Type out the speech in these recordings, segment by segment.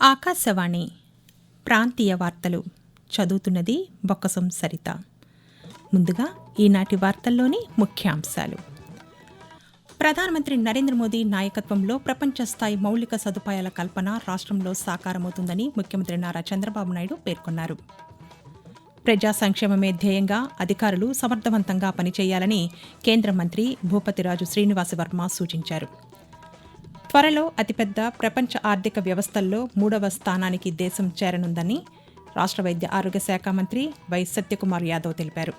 ఆకాశవాణి ప్రాంతీయ వార్తలు చదువుతున్నది బొక్కసం సరిత. ముందుగా ఈనాటి వార్తల్లోని ముఖ్యాంశాలు. ప్రధానమంత్రి నరేంద్ర మోదీ నాయకత్వంలో ప్రపంచ స్థాయి మౌలిక సదుపాయాల కల్పన రాష్ట్రంలో సాకారమవుతుందని ముఖ్యమంత్రి నారా చంద్రబాబు నాయుడు పేర్కొన్నారు. ప్రజా సంక్షేమమే ధ్యేయంగా అధికారులు సమర్థవంతంగా పనిచేయాలని కేంద్ర మంత్రి భూపతిరాజు శ్రీనివాసవర్మ సూచించారు. త్వరలో అతిపెద్ద ప్రపంచ ఆర్థిక వ్యవస్థల్లో మూడవ స్థానానికి దేశం చేరనుందని రాష్ట్ర వైద్య ఆరోగ్య శాఖ మంత్రి వై సత్యకుమార్ యాదవ్ తెలిపారు.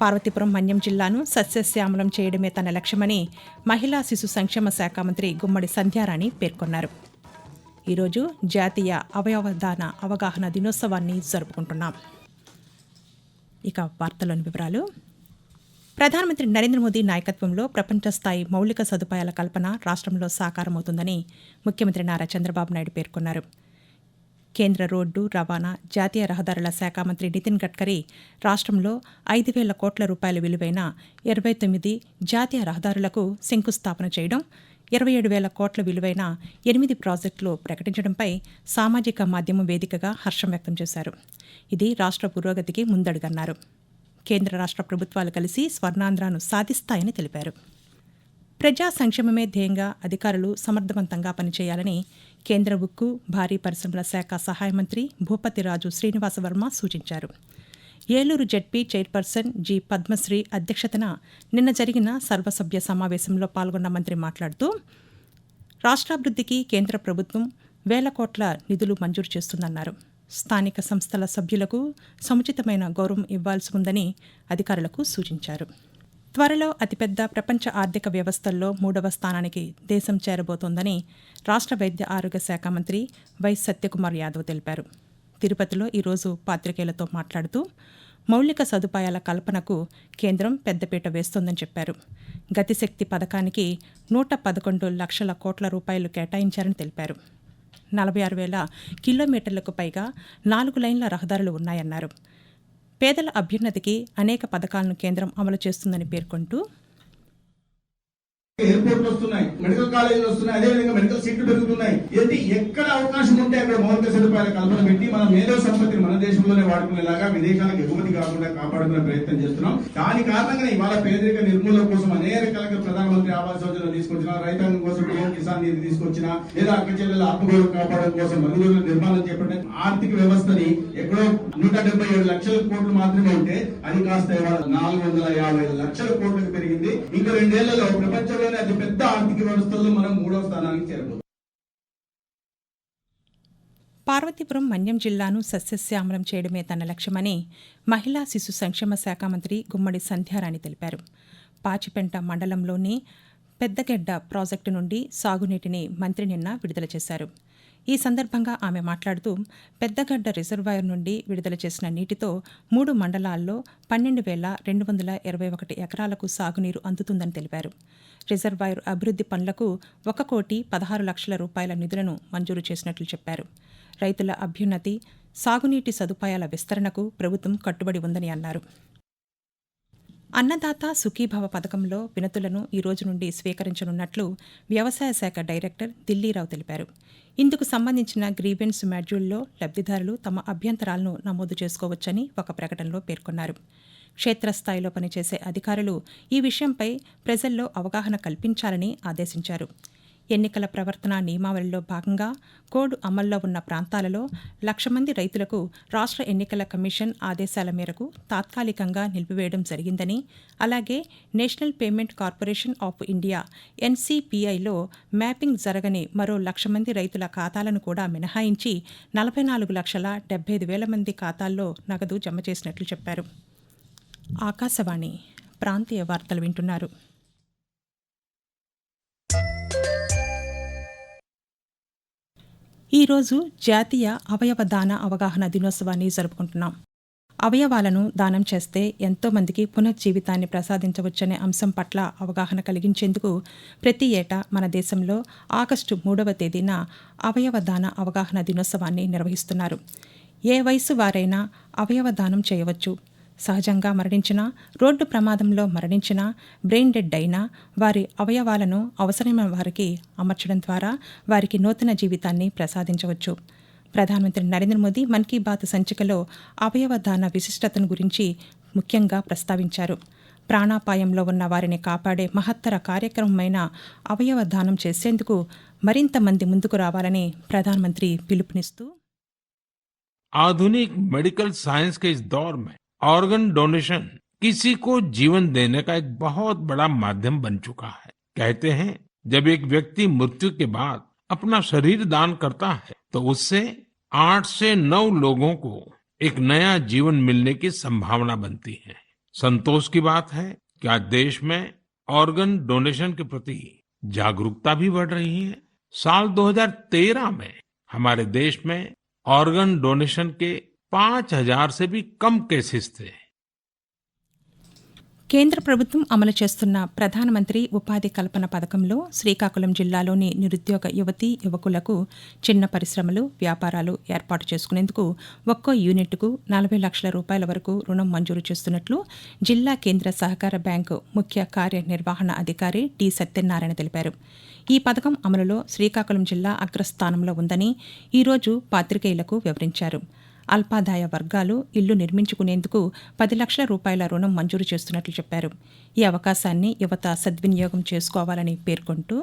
పార్వతీపురం మన్యం జిల్లాను సస్యశ్యామలం చేయడమే తన లక్ష్యమని మహిళా శిశు సంక్షేమ శాఖ మంత్రి గుమ్మడి సంధ్యారాణి పేర్కొన్నారు. ఈరోజు జాతీయ అవయవదాన అవగాహన దినోత్సవాన్ని జరుపుకుంటున్నాం. ఇక వార్తలోని వివరాలు. ప్రధానమంత్రి నరేంద్ర మోదీ నాయకత్వంలో ప్రపంచ స్థాయి మౌలిక సదుపాయాల కల్పన రాష్ట్రంలో సాకారమవుతుందని ముఖ్యమంత్రి నారా చంద్రబాబు నాయుడు పేర్కొన్నారు. కేంద్ర రోడ్డు రవాణా జాతీయ రహదారుల శాఖ మంత్రి నితిన్ గడ్కరీ రాష్ట్రంలో ఐదు వేల కోట్ల రూపాయల విలువైన ఇరవై తొమ్మిది జాతీయ రహదారులకు శంకుస్థాపన చేయడం ఇరవై ఏడు వేల కోట్ల విలువైన ఎనిమిది ప్రాజెక్టులు ప్రకటించడంపై సామాజిక మాధ్యమం వేదికగా హర్షం వ్యక్తం చేశారు. ఇది రాష్ట్ర పురోగతికి ముందడుగన్నారు. కేంద్ర రాష్ట్ర ప్రభుత్వాలు కలిసి స్వర్ణాంధ్రాను సాధిస్తాయని తెలిపారు. ప్రజా సంక్షేమమే ధ్యేయంగా అధికారులు సమర్థవంతంగా పనిచేయాలని కేంద్ర ఉక్కు భారీ పరిశ్రమల శాఖ సహాయ మంత్రి భూపతిరాజు శ్రీనివాసవర్మ సూచించారు. Eluru ZP chairperson G Padmasri అధ్యక్షతన నిన్న జరిగిన సర్వసభ్య సమావేశంలో పాల్గొన్న మంత్రి మాట్లాడుతూ రాష్ట్రాభివృద్ధికి కేంద్ర ప్రభుత్వం వేల కోట్ల నిధులు మంజూరు చేస్తుందన్నారు. స్థానిక సంస్థల సభ్యులకు సముచితమైన గౌరవం ఇవ్వాల్సి ఉందని అధికారులకు సూచించారు. త్వరలో అతిపెద్ద ప్రపంచ ఆర్థిక వ్యవస్థల్లో మూడవ స్థానానికి దేశం చేరబోతోందని రాష్ట్ర వైద్య ఆరోగ్య శాఖ మంత్రి వై సత్యకుమార్ యాదవ్ తెలిపారు. తిరుపతిలో ఈరోజు పాత్రికేయులతో మాట్లాడుతూ మౌలిక సదుపాయాల కల్పనకు కేంద్రం పెద్దపీట వేస్తోందని చెప్పారు. గతిశక్తి పథకానికి నూట పదకొండు లక్షల కోట్ల రూపాయలు కేటాయించారని తెలిపారు. నలభై ఆరు వేల కిలోమీటర్లకు పైగా నాలుగు లైన్ల రహదారులు ఉన్నాయన్నారు. పేదల అభ్యున్నతికి అనేక పథకాలను కేంద్రం అమలు చేస్తుందని పేర్కొంటూ ఎయిర్పోర్ట్లు వస్తున్నాయి మెడికల్ కాలేజీలు వస్తున్నాయి అదే విధంగా మెడికల్ సీట్లు పెరుగుతున్నాయి. ఏంటి ఎక్కడ అవకాశం ఉంటే అక్కడ మౌలిక సదుపాయాల కల్పన పెట్టి మన మేధో సంపత్తిని మన దేశంలోనే వాడుకునేలాగా విదేశాలకు ఎగుమతి కాకుండా కాపాడుకునే ప్రయత్నం చేస్తున్నాం. దాని కారణంగా ఇవాళ పేదరిక నిర్మూలన కోసం అనేక రకాలుగా ప్రధానమంత్రి ఆవాస్ యోజన తీసుకొచ్చిన రైతాంగం కోసం పిఎం కిసాన్ నిధి తీసుకొచ్చిన లేదా అక్క చెల్లెల ఆత్మగౌరవం కాపాడడం కోసం మరుగుదొడ్ల నిర్మాణం చేపట్టిన ఆర్థిక వ్యవస్థని ఎక్కడో నూట డెబ్బై ఏడు లక్షల కోట్లు మాత్రమే ఉంటే అది కాస్త నాలుగు వందల యాభై లక్షల కోట్లకు పెరిగింది. ఇంకా రెండేళ్ళలో ప్రపంచంలో అతి పెద్ద ఆర్థిక వ్యవస్థల్లో మనం మూడో స్థానానికి చేరబోతున్నాం పార్వతీపురం మన్యం జిల్లాను సస్యశ్యామలం చేయడమే తన లక్ష్యమని మహిళా శిశు సంక్షేమ శాఖ మంత్రి గుమ్మడి సంధ్యారాణి తెలిపారు. పాచిపెంట మండలంలోని పెద్దగెడ్డ ప్రాజెక్టు నుండి సాగునీటిని మంత్రి నిన్న విడుదల చేశారు. ఈ సందర్భంగా ఆమె మాట్లాడుతూ పెద్దగడ్డ రిజర్వాయర్ నుండి విడుదల చేసిన నీటితో మూడు మండలాల్లో పన్నెండు వేల రెండు వందల ఇరవై ఒకటి ఎకరాలకు సాగునీరు అందుతుందని తెలిపారు. రిజర్వాయర్ అభివృద్ధి పనులకు ఒక కోటి పదహారు లక్షల రూపాయల నిధులను మంజూరు చేసినట్లు చెప్పారు. రైతుల అభ్యున్నతి సాగునీటి సదుపాయాల విస్తరణకు ప్రభుత్వం కట్టుబడి ఉందని అన్నారు. అన్నదాత సుఖీభవ పథకంలో వినతులను ఈ రోజు నుండి స్వీకరించనున్నట్లు వ్యవసాయ శాఖ డైరెక్టర్ దిల్లీరావు తెలిపారు. ఇందుకు సంబంధించిన గ్రీవెన్స్ మాడ్యూల్లో లబ్ధిదారులు తమ అభ్యంతరాలను నమోదు చేసుకోవచ్చని ఒక ప్రకటనలో పేర్కొన్నారు. క్షేత్రస్థాయిలో పనిచేసే అధికారులు ఈ విషయంపై ప్రజల్లో అవగాహన కల్పించాలని ఆదేశించారు. ఎన్నికల ప్రవర్తన నియమావళిలో భాగంగా కోడ్ అమల్లో ఉన్న ప్రాంతాలలో లక్ష మంది రైతులకు రాష్ట్ర ఎన్నికల కమిషన్ ఆదేశాల మేరకు తాత్కాలికంగా నిలిపివేయడం జరిగిందని అలాగే national payment corporation of India ఎన్సీపీఐలో mapping జరగని మరో లక్ష మంది రైతుల ఖాతాలను కూడా మినహాయించి నలభై నాలుగు లక్షల డెబ్బై ఐదు వేల మంది ఖాతాల్లో నగదు జమ చేసినట్లు చెప్పారు. ఆకాశవాణి ప్రాంతీయ వార్తలు వింటున్నారు. ఈరోజు జాతీయ అవయవ దాన అవగాహన దినోత్సవాన్ని జరుపుకుంటున్నాం. అవయవాలను దానం చేస్తే ఎంతోమందికి పునర్జీవితాన్ని ప్రసాదించవచ్చనే అంశం పట్ల అవగాహన కలిగించేందుకు ప్రతి ఏటా మన దేశంలో ఆగస్టు మూడవ తేదీన అవయవ దాన అవగాహన దినోత్సవాన్ని నిర్వహిస్తున్నారు. ఏ వయసు వారైనా అవయవ దానం చేయవచ్చు. సహజంగా మరణించినా రోడ్డు ప్రమాదంలో మరణించినా బ్రెయిన్ డెడ్ అయినా వారి అవయవాలను అవసరమైన వారికి అమర్చడం ద్వారా వారికి నూతన జీవితాన్ని ప్రసాదించవచ్చు ప్రధానమంత్రి నరేంద్ర మోదీ మన్ కీ బాత్ సంచికలో అవయవ దాన విశిష్టతను గురించి ముఖ్యంగా ప్రస్తావించారు ప్రాణాపాయంలో ఉన్న వారిని కాపాడే మహత్తర కార్యక్రమమైన అవయవ దానం చేసేందుకు మరింత మంది ముందుకు రావాలని ప్రధానమంత్రి పిలుపునిస్తూ आधुनिक मेडिकल साइंस के इस दौर में ऑर्गन डोनेशन किसी को जीवन देने का एक बहुत बड़ा माध्यम बन चुका है। कहते हैं, जब एक व्यक्ति मृत्यु के बाद अपना शरीर दान करता है तो उससे आठ से नौ लोगों को एक नया जीवन मिलने की संभावना बनती है। संतोष की बात है कि आज देश में ऑर्गन डोनेशन के प्रति जागरूकता भी बढ़ रही है? साल 2013 में हमारे देश में ऑर्गन डोनेशन के పాచ్ హజార్ సే భీ కమ్ కేసెస్ थे। కేంద్ర ప్రభుత్వం అమలు చేస్తున్న ప్రధానమంత్రి ఉపాధి కల్పన పథకంలో శ్రీకాకుళం జిల్లాలోని నిరుద్యోగ యువతి యువకులకు చిన్న పరిశ్రమలు వ్యాపారాలు ఏర్పాటు చేసుకునేందుకు ఒక్కో యూనిట్కు నలభై లక్షల రూపాయల వరకు రుణం మంజూరు చేస్తున్నట్లు జిల్లా కేంద్ర సహకార బ్యాంకు ముఖ్య కార్యనిర్వహణ అధికారి టి సత్యనారాయణ తెలిపారు. ఈ పథకం అమలులో శ్రీకాకుళం జిల్లా అగ్రస్థానంలో ఉందని ఈరోజు పాతికేయులకు వివరించారు. అల్పాదాయ వర్గాలు ఇల్లు నిర్మించుకునేందుకు పది లక్షల రూపాయల రుణం మంజూరు చేస్తున్నట్లు చెప్పారు. ఈ అవకాశాన్ని యువత సద్వినియోగం చేసుకోవాలని పేర్కొంటూ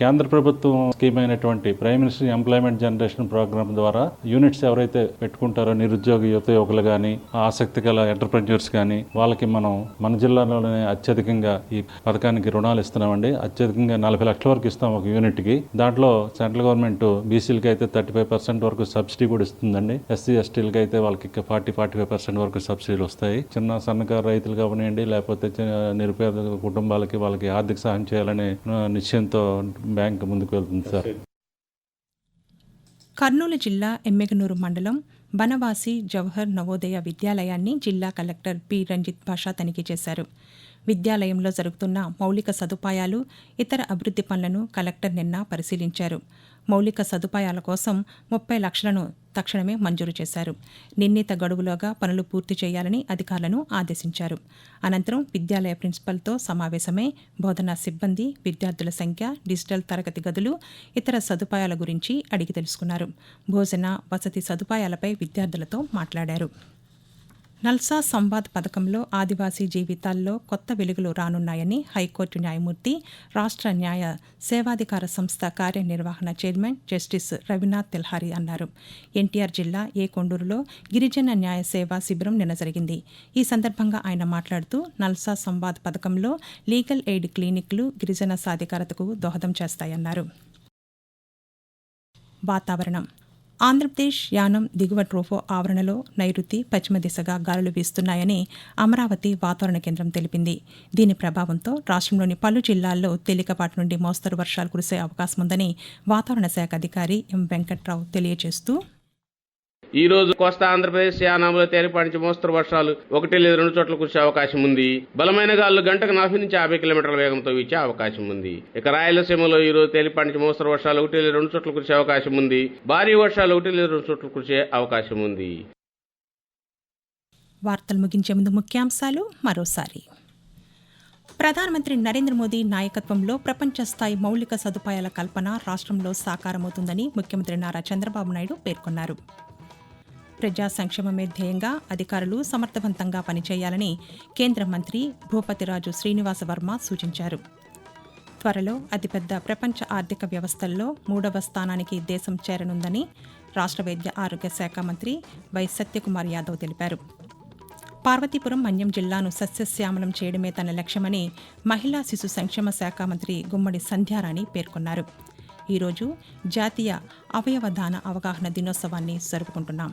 కేంద్ర ప్రభుత్వం స్కీమ్ అయినటువంటి prime minister employment generation programme ద్వారా యూనిట్స్ ఎవరైతే పెట్టుకుంటారో నిరుద్యోగ యువత యువకులు కానీ ఆసక్తి గల ఎంటర్ప్రెన్యూర్స్ కానీ వాళ్ళకి మనం మన జిల్లాలోనే అత్యధికంగా ఈ పథకానికి రుణాలు ఇస్తున్నామండి. అత్యధికంగా నలభై లక్షల వరకు ఇస్తాం ఒక యూనిట్కి. దాంట్లో సెంట్రల్ గవర్నమెంట్ బీసీలకి అయితే థర్టీ ఫైవ్ పర్సెంట్ వరకు సబ్సిడీ కూడా ఇస్తుందండి. ఎస్సీ ఎస్టీలకి అయితే వాళ్ళకి ఫార్టీ ఫార్టీ ఫైవ్ పర్సెంట్ వరకు సబ్సిడీలు వస్తాయి. చిన్న సన్నకారు రైతులు కావనివ్వండి లేకపోతే నిరుపేద కుటుంబాలకి వాళ్ళకి ఆర్థిక సహాయం చేయాలనే నిశ్చయంతో బ్యాంక్ ముందుకు వెళ్తుంది సార్. కర్నూలు జిల్లా ఎమ్మెగనూరు మండలం బనవాసి జవహర్ నవోదయ విద్యాలయాన్ని జిల్లా కలెక్టర్ పి. రంజిత్ భాషా తనిఖీ చేశారు. విద్యాలయంలో జరుగుతున్న మౌలిక సదుపాయాలు ఇతర అభివృద్ధి పనులను కలెక్టర్ నిన్న పరిశీలించారు. మౌలిక సదుపాయాల కోసం ముప్పై లక్షలను తక్షణమే మంజూరు చేశారు. నిర్ణీత గడువులోగా పనులు పూర్తి చేయాలని అధికారులను ఆదేశించారు. అనంతరం విద్యాలయ ప్రిన్సిపల్తో సమావేశమై బోధనా సిబ్బంది విద్యార్థుల సంఖ్య డిజిటల్ తరగతి గదులు ఇతర సదుపాయాల గురించి అడిగి తెలుసుకున్నారు. భోజన వసతి సదుపాయాలపై విద్యార్థులతో మాట్లాడారు. నల్సా సంవాద్ పథకంలో ఆదివాసీ జీవితాల్లో కొత్త వెలుగులు రానున్నాయని హైకోర్టు న్యాయమూర్తి రాష్ట్ర న్యాయ సేవాధికార సంస్థ కార్యనిర్వహణ చైర్మన్ జస్టిస్ రవినాథ్ తెల్హారి అన్నారు. ఎన్టీఆర్ జిల్లా ఏ కొండూరులో గిరిజన న్యాయ సేవా శిబిరం నిన్న జరిగింది. ఈ సందర్భంగా ఆయన మాట్లాడుతూ నల్సా సంవాద్ పథకంలో లీగల్ ఎయిడ్ క్లినిక్లు గిరిజన సాధికారతకు దోహదం చేస్తాయన్నారు. వాతావరణం. ఆంధ్రప్రదేశ్ యానం దిగువ ట్రోఫో ఆవరణలో నైరుతి పశ్చిమ దిశగా గాలులు వీస్తున్నాయని అమరావతి వాతావరణ కేంద్రం తెలిపింది. దీని ప్రభావంతో రాష్ట్రంలోని పలు జిల్లాల్లో తేలికపాటి నుండి మోస్తరు వర్షాలు కురిసే అవకాశం ఉందని వాతావరణ శాఖ అధికారి ఎం వెంకట్రావు తెలియజేస్తూ ఈ రోజు కోస్తా ఆంధ్రప్రదేశ్ యానాములో తేలిపాటి నుంచి మోస్తరు వర్షాలు ఒకటి లేదా రెండు చోట్ల కురిసే అవకాశం ఉంది. బలమైన గాలు గంటకు నలభై నుంచి యాభై కిలోమీటర్ల వేగంతో వీచే అవకాశం ఉంది. ఇక రాయలసీమలో ఈ రోజు తేలిపాటి నుంచి మోస్తరు వర్షాలు ఒకటి లేదా రెండు చోట్ల కురిసే అవకాశం ఉంది. భారీ వర్షాలు ఒకటి లేదా రెండు చోట్ల కురిసే అవకాశం ఉంది. వార్తలు ముగించే ముందు ముఖ్యాంశాలు మరోసారి. ప్రధానమంత్రి నరేంద్ర మోదీ నాయకత్వంలో ప్రపంచ స్థాయి మౌలిక సదుపాయాల కల్పన రాష్ట్రంలో సాకారమవుతుందని ముఖ్యమంత్రి నారా చంద్రబాబు నాయుడు పేర్కొన్నారు. ప్రజా సంక్షేమమే ధ్యేయంగా అధికారులు సమర్థవంతంగా పనిచేయాలని కేంద్ర మంత్రి భూపతిరాజు శ్రీనివాస వర్మ సూచించారు. త్వరలో అతిపెద్ద ప్రపంచ ఆర్థిక వ్యవస్థల్లో మూడవ స్థానానికి దేశం చేరనుందని రాష్ట్ర వైద్య ఆరోగ్య శాఖ మంత్రి వై సత్యకుమార్ యాదవ్ తెలిపారు. పార్వతీపురం మన్యం జిల్లాను సస్యశ్యామలం చేయడమే తన లక్ష్యమని మహిళా శిశు సంక్షేమ శాఖ మంత్రి గుమ్మడి సంధ్యారాణి పేర్కొన్నారు. ఈరోజు జాతీయ అవయవదాన అవగాహన దినోత్సవాన్ని జరుపుకుంటున్నాం.